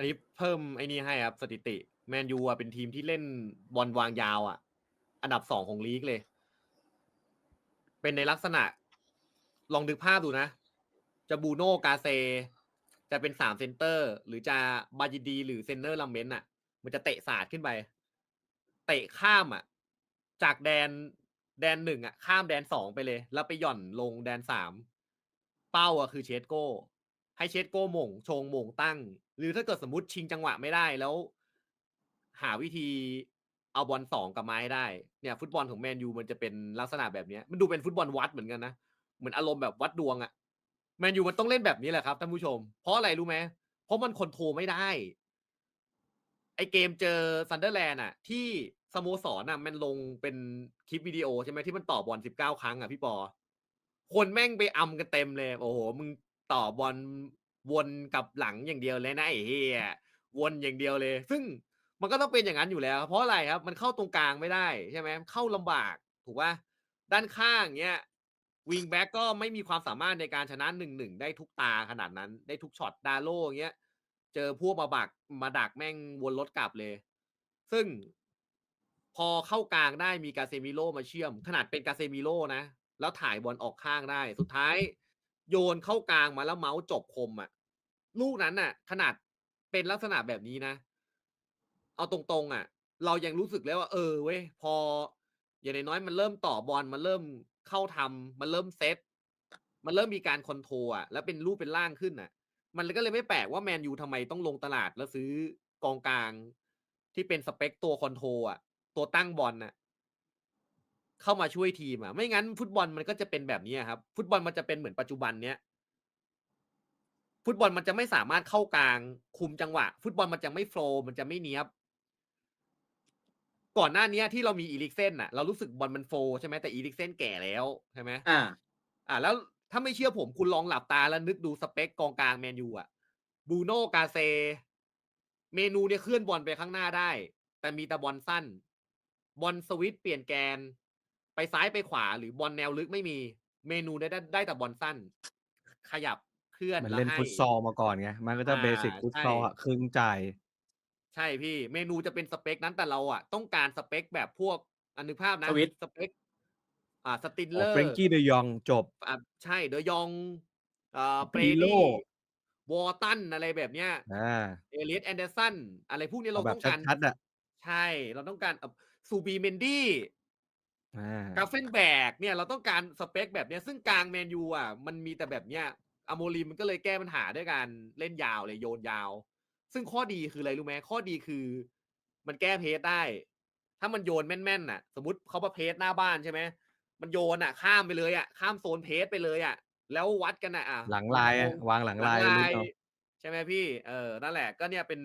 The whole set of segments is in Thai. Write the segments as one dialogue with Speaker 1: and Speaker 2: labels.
Speaker 1: อันนี้เพิ่มไอ้นี่ให้ครับสถิติ แมนยูอะเป็นทีมที่เล่นบอลวางยาวอะ อันดับสองของลีกเลย เป็นในลักษณะ ลองดึกภาพดูนะ จะบูโน่กาเซ จะเป็นสามเซนเตอร์ หรือจะบาจิดี หรือเซนเนอร์ลัมเมนต์อะ มันจะเตะสาดขึ้นไป เตะข้ามอะ จากแดนแดนหนึ่งอะ ข้ามแดนสองไปเลย แล้วไปหย่อนลงแดนสามเป้าอะคือเชสโก้ ให้เชสโกหม่งชงหม่งตั้ง หรือถ้าเกิดสมมติชิงจังหวะไม่ได้แล้ว หาวิธีเอาบอลสองกลับมาให้ได้เนี่ย ฟุตบอลของแมนยูมันจะเป็นลักษณะแบบนี้มันดูเป็นฟุตบอลวัดเหมือนกันนะเหมือนอารมณ์แบบวัดดวงอะแมนยูมันต้องเล่นแบบนี้แหละครับท่านผู้ชม เพราะอะไรรู้ไหมเพราะมันคอนโทรไม่ได้ ไอเกมเจอซันเดอร์แลนด์อะที่สโมสรอะมันลงเป็นคลิปวิดีโอใช่ไหมที่มันต่อบอลสิบเก้าครั้งอะพี่ปอ คนแม่งไปอำกันเต็มเลย โอ้โห มึง ต่อบอลวนกับหลังอย่างเดียวเลยนะไอ้เฮียวนอย่างเดียวเลย ซึ่งมันก็ต้องเป็นอย่างนั้นอยู่แล้ว เพราะอะไรครับ มันเข้าตรงกลางไม่ได้ใช่ไหมเข้าลำบากถูกป่ะด้านข้างเนี้ยวิงแบ็กก็ไม่มีความสามารถในการชนะหนึ่งหนึ่งได้ทุกตาขนาดนั้น ได้ทุกช็อตดาโลเงี้ย เจอพวกมาบักมาดักแม่งวนรถกลับเลย ซึ่งพอเข้ากลางได้มีกาเซมิโลมาเชื่อม ขนาดเป็นกาเซมิโลนะ แล้วถ่ายบอลออกข้างได้ สุดท้าย โยนเข้ากลางมาแล้วเมาส์จบคมอะ่ะ ลูกนั้นน่ะ ขนาดเป็นลักษณะแบบนี้นะ เอาตรงๆอะ เรายังรู้สึกแล้วว่า เออเว้ยพอ อย่างน้อยๆมันเริ่มต่อบอลมันเริ่มเข้าทำมันเริ่มเซตมันเริ่มมีการคอนโทรลอะแล้วเป็นรูปเป็นร่างขึ้นอะ มันก็เลยไม่แปลกว่าแมนยูทำไมต้องลงตลาดแล้วซื้อกองกลางที่เป็นสเปคตัวคอนโทรลอะ ตัวตั้งบอลน่ะ เข้ามาช่วยทีมอะ ไม่งั้นฟุตบอลมันก็จะเป็นแบบนี้ครับ ฟุตบอลมันจะเป็นเหมือนปัจจุบันเนี้ยฟุตบอลมันจะไม่สามารถเข้ากลางคุมจังหวะ ฟุตบอลมันจะไม่โฟล์มันจะไม่เนี้ยบ ก่อนหน้านี้ที่เรามีอีลิกเซนน่ะ เรารู้สึกบอลมันโฟล์ใช่ไหมแต่อีลิกเซนแก่แล้วใช่ไหม
Speaker 2: อ่า
Speaker 1: อ่าแล้วถ้าไม่เชื่อผมคุณลองหลับตาแล้วนึกดูสเปคกองกลางแมนยูอะบูโน่กาเซ เมนูเนี่ยเคลื่อนบอลไปข้างหน้าได้ แต่มีแต่บอลสั้น บอลสวิตช์เปลี่ยนแกน ไปซ้ายไปขวาหรือบอลแนวลึกไม่มี เมนูได้ได้ได้แต่บอลสั้น ขยับเคลื่อน
Speaker 3: มัน
Speaker 1: แล้ว
Speaker 3: เล่น
Speaker 1: ให้
Speaker 3: ฟุตซอลมาก่อนไงมันก็จะ
Speaker 1: อ่า
Speaker 3: เบสิกฟุตซอล
Speaker 1: ใช่
Speaker 3: อะครึ่งจ่าย
Speaker 1: ใช่พี่เมนูจะเป็นสเปคนั้นแต่เราอะ ต้องการสเปคแบบพวกอนุภาพนะ
Speaker 2: สวิตช์
Speaker 1: สเปคอ่าสติน
Speaker 3: อ๋
Speaker 1: เล
Speaker 3: อ
Speaker 1: อร์
Speaker 3: เฟรงกี้เดยองจบ
Speaker 1: อะใช่เดยองอ่าเปร
Speaker 3: Pirlo
Speaker 1: ลี่วอร์ตันอะไรแบบเนี้ย
Speaker 3: อ่า
Speaker 1: เอเลียสแอนเดอร์สันอะไรพวกนี้เรา
Speaker 3: เอาแบบ
Speaker 1: ต้องการ
Speaker 3: ชัดๆอะ
Speaker 1: ใช่ เราต้องการซูบีเมนดี้
Speaker 3: อ่า
Speaker 1: กาเฟนแบกเนี่ยเราต้องการสเปคแบบเนี้ยซึ่งกลางแมนยูอะมันมีแต่แบบเนี้ยอโมลีมันก็เลยแก้ปัญหาด้วยการเล่นยาวเลยโยนยาว ซึ่งข้อดีคืออะไรรู้ไหมข้อดีคือ มันแก้เพสได้ ถ้ามันโยนแม่นๆน่ะ สมมติเขามาเพสหน้าบ้านใช่ไหมมันโยนอะ ข้ามไปเลยอะ ข้ามโซนเพสไปเลยอะ แล้ววัดกันอะอะ
Speaker 3: หลังลายอะ
Speaker 1: วง
Speaker 3: วางหลัง
Speaker 1: หลั
Speaker 3: ลางย
Speaker 1: ลา
Speaker 3: ลึก
Speaker 1: ย
Speaker 3: เอา
Speaker 1: ใช่ไหมพี่ เออนั่นแหละ ก็เนี่ยเป็น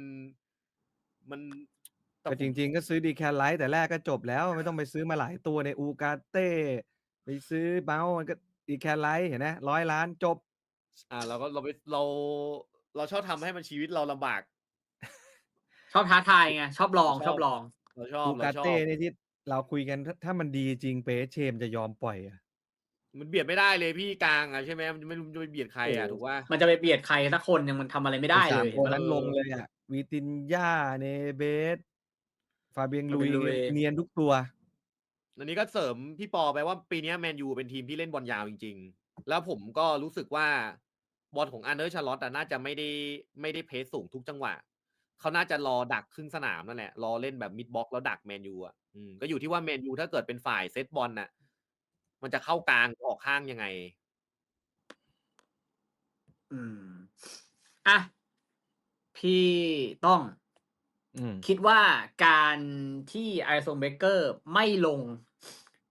Speaker 1: มัน แต่
Speaker 3: แต่
Speaker 1: ผ
Speaker 3: จ
Speaker 1: ม
Speaker 3: ริง ๆ ก็ซื้อดีแคลไลท์แต่แรกก็จบแล้ว ไม่ต้องไปซื้อมาหลายตัวในอูกาเต้ไปซื้อเมาส์มันก็ดีแคลไลท์เห็นไหมร้อยล้านจบ
Speaker 1: อ่าเราก็เราไปเราเราชอบทำให้มันชีวิตเราลำบาก
Speaker 2: ชอบท้าทายไงชอบลอง
Speaker 1: ชอบ
Speaker 2: ชอบลอง
Speaker 1: เราชอบ
Speaker 3: อู
Speaker 1: เรา
Speaker 3: กา
Speaker 1: ชอบ
Speaker 3: เต้นี่ที่เราคุยกันถ้าถ้ามันดีจริงเปเชมจะยอมปล่อยอะ
Speaker 1: มันเบียดไม่ได้เลยพี่กลางอะใช่ไหมมันไม่รู้จะไปเบียดใครอะ
Speaker 2: โอ้
Speaker 1: ถูกว่า
Speaker 2: มันจะไปเบียดใครสักคนยังมันทำอะไรไม่ได้
Speaker 3: สา
Speaker 2: เล
Speaker 3: ม
Speaker 2: ย
Speaker 3: คนนั้น
Speaker 1: เออ
Speaker 3: ลงเลยอะวีตินย่าเนเบส ฟาเบียงลุย
Speaker 2: ฟาเบียงลุย
Speaker 3: เนียนทุกตัว
Speaker 1: อันนี้ก็เสริมพี่ปอไปว่าปีเนี้แมนยูเป็นทีมที่เล่นบอลยาวจริง ๆ แล้วผมก็รู้สึกว่าบอลของอันเดอร์ชาร์ลอตน่าจะไม่ได้ไม่ได้เพสสูงทุกจังหวะ เขาน่าจะรอดักครึ่งสนามนั่นแหละ รอเล่นแบบมิดบ็อกแล้วดักแมนยูอะอืมก็อยู่ที่ว่าแมนยูถ้าเกิดเป็นฝ่ายเซตบอลน่ะ มันจะเข้ากลางหรือออกข้างยังไง
Speaker 2: อืม อะ พี่ต้อง
Speaker 3: อืม
Speaker 2: คิดว่าการที่ไอโซนเบเกอร์ไม่ลง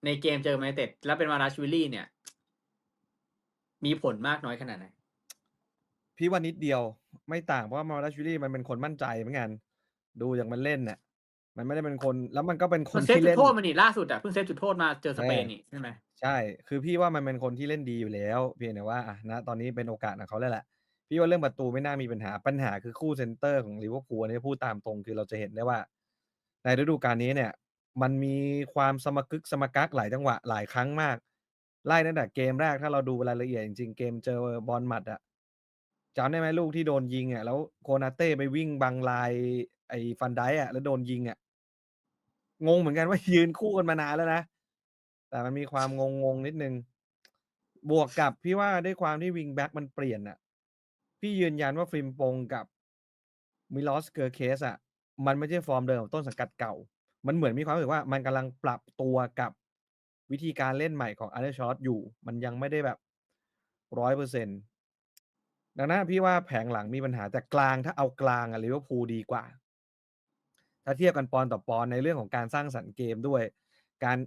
Speaker 2: ในเกมเจอแมนยูเต็ดแล้วเป็นมาราชวิลลี่เนี่ย มีผลมากน้อยขนาดไหน
Speaker 3: พี่ว่านิดเดียวไม่ต่างเพราะว่ามาราชวิลลี่มันเป็นคนมั่นใจเหมือนกัน ดูอย่างมันเล่นเนี่ยมันไม่ได้เป็นคนแล้วมันก็เป็นค
Speaker 2: มันนเซฟ
Speaker 3: ที่
Speaker 2: จุด
Speaker 3: เล่น
Speaker 2: โทษมันนี่ล่าสุดอะเพิ่งเซฟจุดโทษมาเจอสเปน
Speaker 3: เออ
Speaker 2: นี่ใช่ไหม
Speaker 3: ใช่ คือพี่ว่ามันเป็นคนที่เล่นดีอยู่แล้ว เพียงแต่ว่าอะนะตอนนี้เป็นโอกาสของเขาแล้วแหละ พี่ว่าเรื่องประตูไม่น่ามีปัญหาปัญหาคือคู่เซนเตอร์ของลิเวอร์พูลนนี้พูดตามตรงคือเราจะเห็นได้ว่า ในฤดูกาลนี้เนี่ย มันมีความสมกึกสมกักหลายจังหวะหลายครั้งมาก ไล่ตั้งแต่เกมแรกถ้าเราดูรายละเอียดจริงๆเกมเจอบอลหมัดอะจำได้ไหมลูกที่โดนยิงอะแล้วโคนาเต้ไปวิ่งบังลาย ไอ้ฟันไดอะแล้วโดนยิงอะงงเหมือนกันว่ายืนคู่กันมานานแล้วนะ แต่มันมีความงงงนิดนึง บวกกับพี่ว่าด้วยความที่วิงแบ็กมันเปลี่ยนอะ พี่ยืนยันว่าฟริมปงกับมิลอสเกอร์เคสอะมันไม่ใช่ฟอร์มเดิมของต้นสังกัดเก่า มันเหมือนมีความรู้สึกว่ามันกำลังปรับตัวกับวิธีการเล่นใหม่ของอาร์เดชอตอยู่ มันยังไม่ได้แบบร้อยเปอร์เซ็นต์ดังนั้นพี่ว่าแผงหลังมีปัญหาแต่กลางถ้าเอากลางอะลิเวอร์พูลดีกว่า ถ้าเทียบกันปอนต่อปอนในเรื่องของการสร้างสรรค์เกมด้วย การ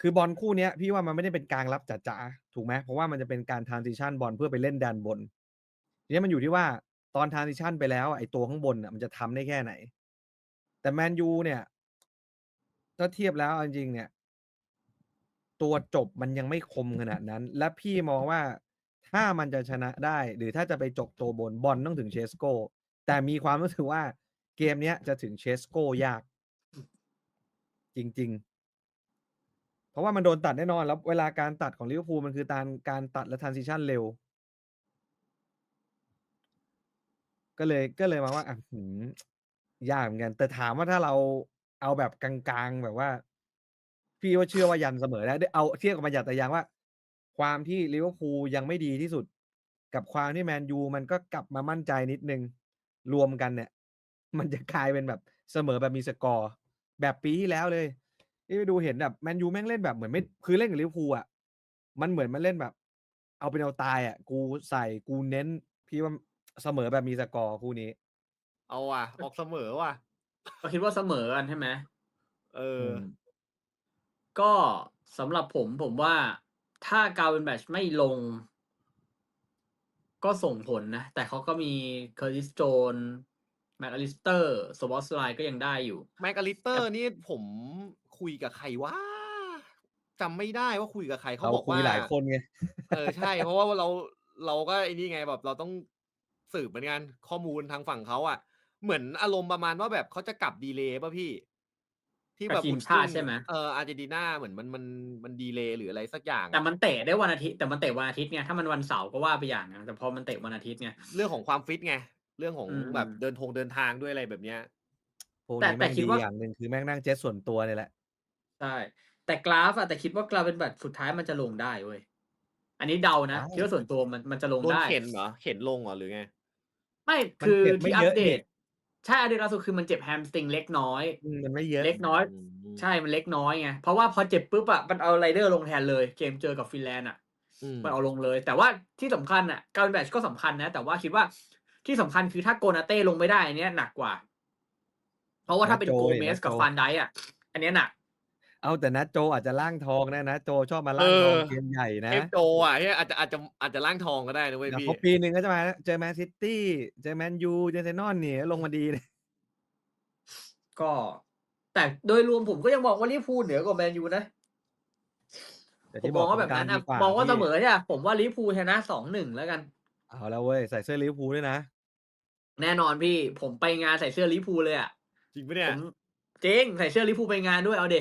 Speaker 3: คือบอลคู่เนี้ยพี่ว่ามันไม่ได้เป็นกลางรับจ๋าๆถูกไหมเพราะว่ามันจะเป็นการทรานซิชันบอลเพื่อไปเล่นแดนบน ทีนี้มันอยู่ที่ว่าตอนทานซิชันไปแล้วไอ้ตัวข้างบนอะมันจะทำได้แค่ไหน แต่แมนยูเนี่ยถ้าเทียบแล้วจริงๆเนี่ย ตัวจบมันยังไม่คมขนาดนั้น และพี่มองว่าถ้ามันจะชนะได้ หรือถ้าจะไปจบตัวบนบอลต้องถึงเชสโกแต่มีความรู้สึกว่าเกมเนี้ยจะถึงเชสโกยาก จริง ๆ เพราะว่ามันโดนตัดแน่นอนแล้วเวลาการตัดของลิเวอร์พูลมันคือการการตัดและทรานซิชันเร็ว ก็เลยก็เลยมาว่าอะหืมยากเหมือนกัน แต่ถามว่าถ้าเราเอาแบบกลางๆแบบว่า พี่ว่าเชื่อว่ายันเสมอได้ได้เอาเทียบกับมันอย่างแต่ย่างว่า ความที่ลิเวอร์พูลยังไม่ดีที่สุด กับความที่แมนยูมันก็กลับมามั่นใจนิดนึง รวมกันเนี่ย มันจะกลายเป็นแบบเสมอแบบมีสกอร์ แบบปีที่แล้วเลยที่ไปดูเห็นแบบแมนยูแม่งเล่นแบบเหมือนไม่คือเล่นกับลิเวอร์พูลอะมันเหมือนมันเล่นแบบ เอาเป็นเอาตายอะ กูใส่กูเน้น พี่ว่า เสมอแบบมีสกอร์คู่นี้
Speaker 1: เอาว่ะ ออกเสมอว่ะ
Speaker 2: ก็คิดว่าเสมอกันใช่ไหม
Speaker 1: เอออ
Speaker 3: ม
Speaker 2: ก็สำหรับผมผมว่าถ้ากาวเป็นแบชไม่ลง ก็ส่งผลนะ แต่เขาก็มีเคอร์ติสโจนแมตต์อลิสเตอร์สวอสไลก็ยังได้อยู่
Speaker 1: แมกกาลิเตอร์นี่ผมคุยกับใครว่าจำไม่ได้ว่าคุยกับใครเขา
Speaker 3: เรา
Speaker 1: บอก
Speaker 3: คุย
Speaker 1: ว่า
Speaker 3: หลายคนไง
Speaker 1: เออใช่ เพราะว่าเราเราก็ไอ้นี่ไงแบบเราต้อง สืบเหมือนกันข้อมูลทางฝั่งเขาอะ เหมือนอารมณ์ประมาณว่าแบบเขาจะกลับดีเลย์ป่ะพี่ ที่แบบ
Speaker 2: กับทีมชาติใช่ไหม
Speaker 1: เอออาร์เจนตินาเหมือนมันมันมันดีเลย์หรืออะไรสักอย่างอะ
Speaker 2: แต่มันเตะได้วันอาทิตย์แต่มันเตะวันอาทิตย์ไงถ้ามันวันเสาร์ก็ว่าไปอย่างนะแต่พอมันเตะวันอาทิตย์ไง
Speaker 1: เรื่องของความฟิตไงเรื่องของ
Speaker 2: อืม
Speaker 1: แบบเดินทงเดินทางด้วยอะไรแบบเนี้ย
Speaker 3: พวก
Speaker 2: แต่
Speaker 3: นี้
Speaker 2: แต่
Speaker 3: แม่ง
Speaker 2: คิด
Speaker 3: ดี
Speaker 2: ว่า
Speaker 3: อย่างหนึ่งคือแม่งนั่งเจ็ตส่วนตัวเนี่ยแหละ
Speaker 2: ใช่แต่กราฟอะแต่คิดว่ากราฟเป็นแบบสุดท้ายมันจะลงได้เว้ยอันนี้เดานะ
Speaker 3: ได้
Speaker 2: คิดว่าส่วนตัวมันมันจะลง
Speaker 1: โดน
Speaker 2: ได้
Speaker 1: เข็นเหรอเข็นลงเหรอหรือไง
Speaker 2: ไม่
Speaker 3: มัน
Speaker 2: คือ
Speaker 3: เจ็บไม่
Speaker 2: ที่อั
Speaker 3: เย
Speaker 2: ป
Speaker 3: อะ
Speaker 2: เด
Speaker 3: นี่
Speaker 2: ตใช่อัปเดตล่าสุดคือมันเจ็บแฮมสตริงเล็กน้อย
Speaker 3: อืมมันไม่เยอะ
Speaker 2: เล็กน้อย
Speaker 1: อืม
Speaker 2: ใช่มันเล็กน้อยไงเพราะว่าพอเจ็บปุ๊บอะมันเอาไรเดอร์ลงแทนเลย เกมเจอกับฟินแลนด์อะ
Speaker 1: อืม
Speaker 2: มันเอาลงเลย แต่ว่าที่สำคัญอะการแบชก็สำคัญนะ แต่ว่าคิดว่าที่สำคัญคือถ้าโกนาเต้ลงไม่ได้อันเนี้ยหนักกว่า เพราะว่าถ้าเป็น
Speaker 3: นาโจ
Speaker 2: โก
Speaker 3: เนี่ย
Speaker 2: เมส
Speaker 3: นาโจ
Speaker 2: กับฟานไดอะ อันเนี้ยหนัก
Speaker 3: เอาแต่นะโจอาจจะล่างทองนะนะโจชอบมาล่างทองเกมใหญ่นะ
Speaker 1: เอฟโจอะเฮ้ยอาจจะอาจจะอาจจะล่างทองก็ได้นะเว้ย
Speaker 3: เดี๋ยว
Speaker 1: พี่
Speaker 3: พอปีหนึ่งก็จะมาเจอแมนซิตี้เจอแมนยูเจอเซนอนเนี่ยลงมาดีเลย
Speaker 2: ก็ แต่โดยรวมผมก็ยังมองว่าลิเวอร์พูลเหนือกว่าแมนยูนะ
Speaker 3: แต่
Speaker 2: ผม
Speaker 3: ที่
Speaker 2: ม
Speaker 3: บอ
Speaker 2: อกงว่าแบบ
Speaker 3: กรร
Speaker 2: นั้น
Speaker 3: ม
Speaker 2: นะ
Speaker 3: ดีกว่าม
Speaker 2: องว่าเสม
Speaker 3: พี่
Speaker 2: อเนี่ยผมว่าลิเวอร์พูลชนะสองหนึ่งแล้วกัน
Speaker 3: เอาแล้วเว้ยใส่เสื้อลิเวอร์พูลด้วยนะ
Speaker 2: แน่นอนพี่ ผมไปงานใส่เสื้อลิเวอร์พูลเลยอะ
Speaker 1: จริงปะเนี่
Speaker 2: ผ
Speaker 1: ย
Speaker 2: มเจ๊งใส่เสื้อลิเวอร์พูลไปงานด้วยเอาเด็